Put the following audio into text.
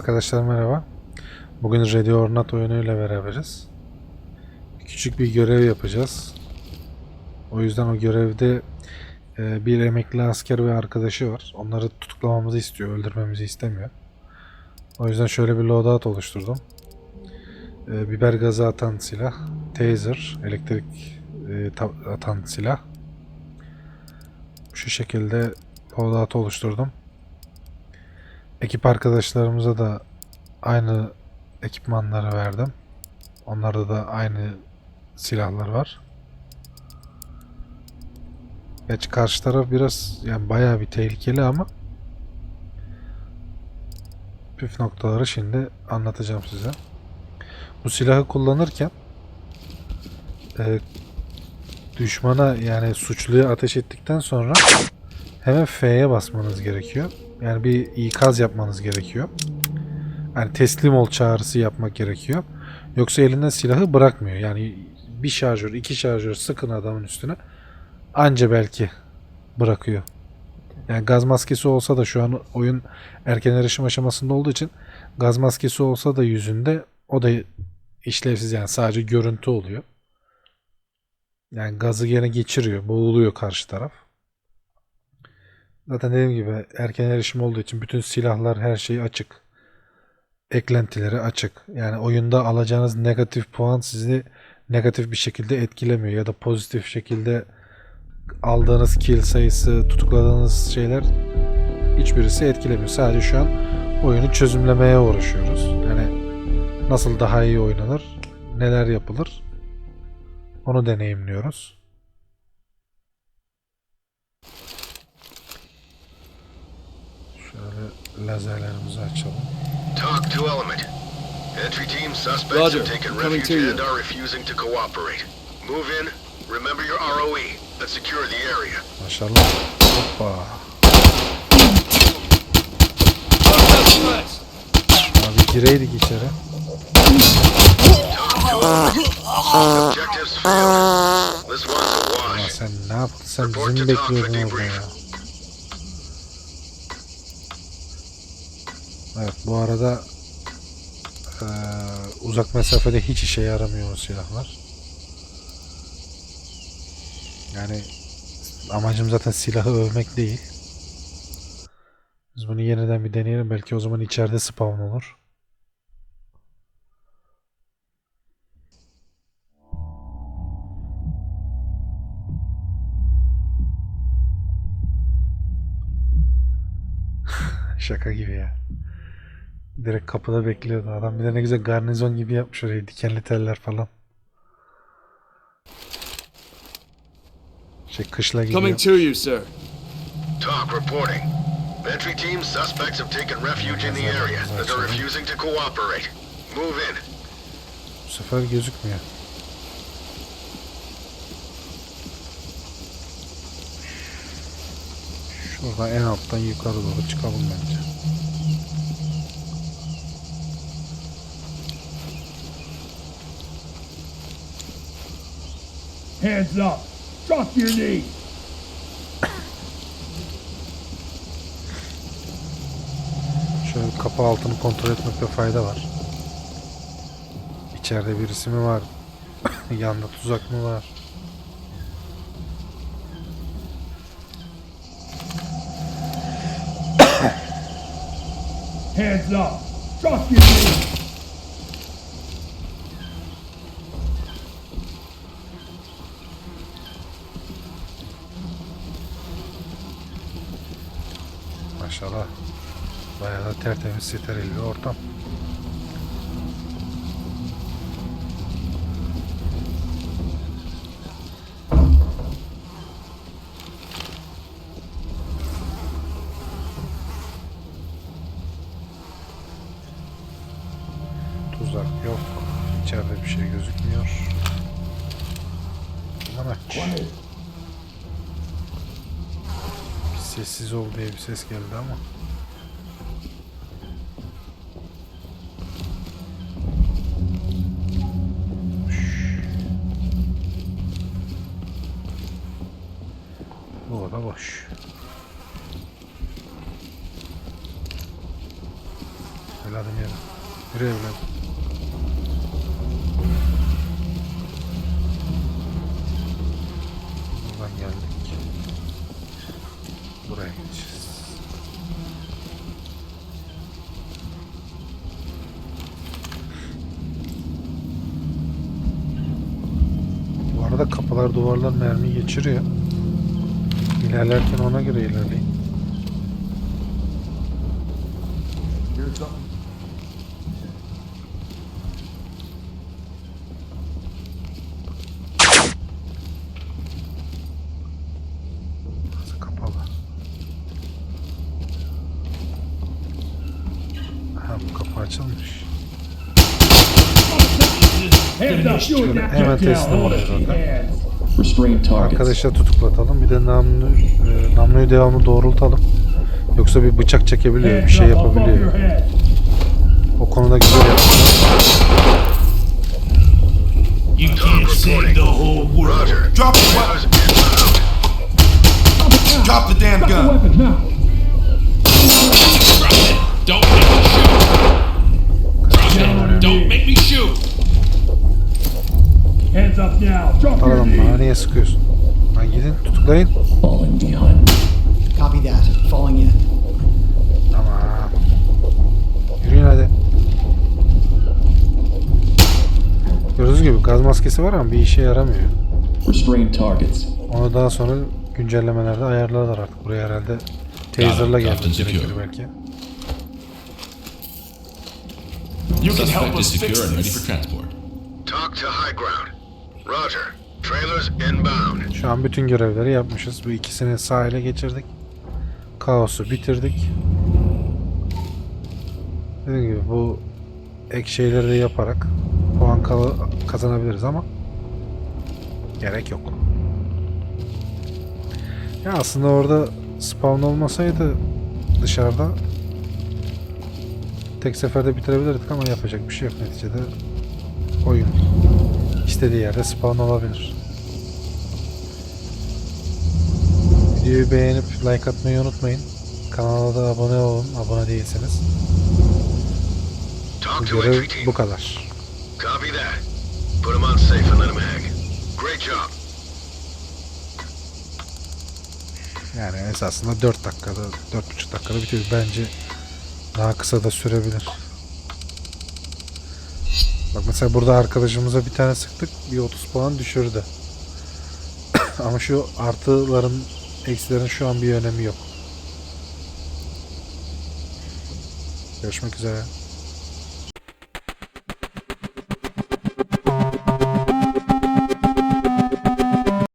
Arkadaşlar merhaba. Bugün Ready or Not oyunuyla beraberiz. Küçük bir görev yapacağız. O yüzden o görevde e, bir emekli asker ve arkadaşı var. Onları tutuklamamızı istiyor, öldürmemizi istemiyor. O yüzden şöyle bir loadout oluşturdum. E, biber gazı atan silah, taser, elektrik e, ta- atan silah. Şu şekilde loadout oluşturdum. Ekip arkadaşlarımıza da aynı ekipmanları verdim. Onlarda da aynı silahlar var. Gerçi karşı taraf biraz yani bayağı bir tehlikeli ama püf noktaları şimdi anlatacağım size. Bu silahı kullanırken e, düşmana yani suçluya ateş ettikten sonra hemen F'ye basmanız gerekiyor. Yani bir ikaz yapmanız gerekiyor. Yani teslim ol çağrısı yapmak gerekiyor. Yoksa elinden silahı bırakmıyor. Yani bir şarjör, iki şarjör sıkın adamın üstüne. Anca belki bırakıyor. Yani gaz maskesi olsa da şu an oyun erken erişim aşamasında olduğu için gaz maskesi olsa da yüzünde o da işlevsiz yani sadece görüntü oluyor. Yani gazı gene geçiriyor, boğuluyor karşı taraf. Zaten dediğim gibi erken erişim olduğu için bütün silahlar her şey açık. Eklentileri açık. Yani oyunda alacağınız negatif puan sizi negatif bir şekilde etkilemiyor ya da pozitif şekilde aldığınız kill sayısı, tutukladığınız şeyler hiçbirisi etkilemiyor. Sadece şu an oyunu çözümlemeye uğraşıyoruz. Yani nasıl daha iyi oynanır, neler yapılır onu deneyimliyoruz. Şöyle lazerlerimizi açalım. Talk to Element. Entry team suspects Roger. have taken Coming refuge to you. and are refusing to cooperate. Move in, remember your ROE, and secure the area. Maşallah. Hoppa. Abi gireydik içeri. Objectives for Element. This one's a Ama wash. sen ne yaptın? Sen Report bizi mi to Tom for bekliyordun orada debrief. ya? Evet bu arada eee, uzak mesafede hiç işe yaramıyor o silahlar. Yani amacım zaten silahı övmek değil. Biz bunu yeniden bir deneyelim. Belki o zaman içeride spawn olur. Şaka gibi ya. Direkt kapıda bekliyordu adam. Bir de ne güzel garnizon gibi yapmış orayı. Dikenli teller falan. Şey kışla gibi Coming to you, sir. Talk reporting. Entry team suspects have taken refuge in the area and are refusing to cooperate. Move in. Bu sefer gözükmüyor. Şuradan en alttan yukarı doğru çıkalım bence. Hands up! Drop your knees! Şöyle kapı altını kontrol etmekte fayda var. İçeride birisi mi var? Yanında tuzak mı var? Hands up! Drop your knees! Maşallah. Bayağı da tertemiz steril bir ortam. Tuzak yok. İçeride bir şey gözükmüyor. Aman aç. Bir sessiz ol diye bir ses geldi ama. Yürü evladım. Buradan geldik. Buraya gideceğiz. Bu arada kapılar duvarlar mermi geçiriyor. İlerlerken ona göre ilerleyin. Hemen teslim oluyor targets. Arkadaşlar tutuklatalım. Bir de namlu, e, namluyu devamlı doğrultalım. Yoksa bir bıçak çekebiliyor, bir şey yapabiliyor. O konuda güzel yaptı. You can't save the whole world. Roger. Drop the damn gun. Alalım bana niye sıkıyorsun? Lan gidin tutuklayın. Copy that. Falling in. Tamam. Yürüyün hadi. Gördüğünüz gibi gaz maskesi var ama bir işe yaramıyor. Restrain targets. Onu daha sonra güncellemelerde ayarlarlar artık. Buraya herhalde taser'la gerekir belki. You can help Suspect is us secure fix and ready for this. transport. Talk to high ground. Roger. Trailers inbound. Şu an bütün görevleri yapmışız. Bu ikisini sahile geçirdik. Kaosu bitirdik. Dediğim gibi bu ek şeyleri de yaparak puan kazanabiliriz ama gerek yok. Ya aslında orada spawn olmasaydı dışarıda tek seferde bitirebilirdik ama yapacak bir şey yok neticede oyun istediği yerde spawn olabilir. Videoyu beğenip like atmayı unutmayın. Kanala da abone olun abone değilseniz. Görev bu kadar. Copy that. Put them on safe and let them hang. Great job. Yani esasında 4 dakikada, 4,5 dakikada bitiyor. Bence daha kısa da sürebilir. Bak mesela burada arkadaşımıza bir tane sıktık. Bir 30 puan düşürdü. Ama şu artıların, eksilerin şu an bir önemi yok. Görüşmek üzere.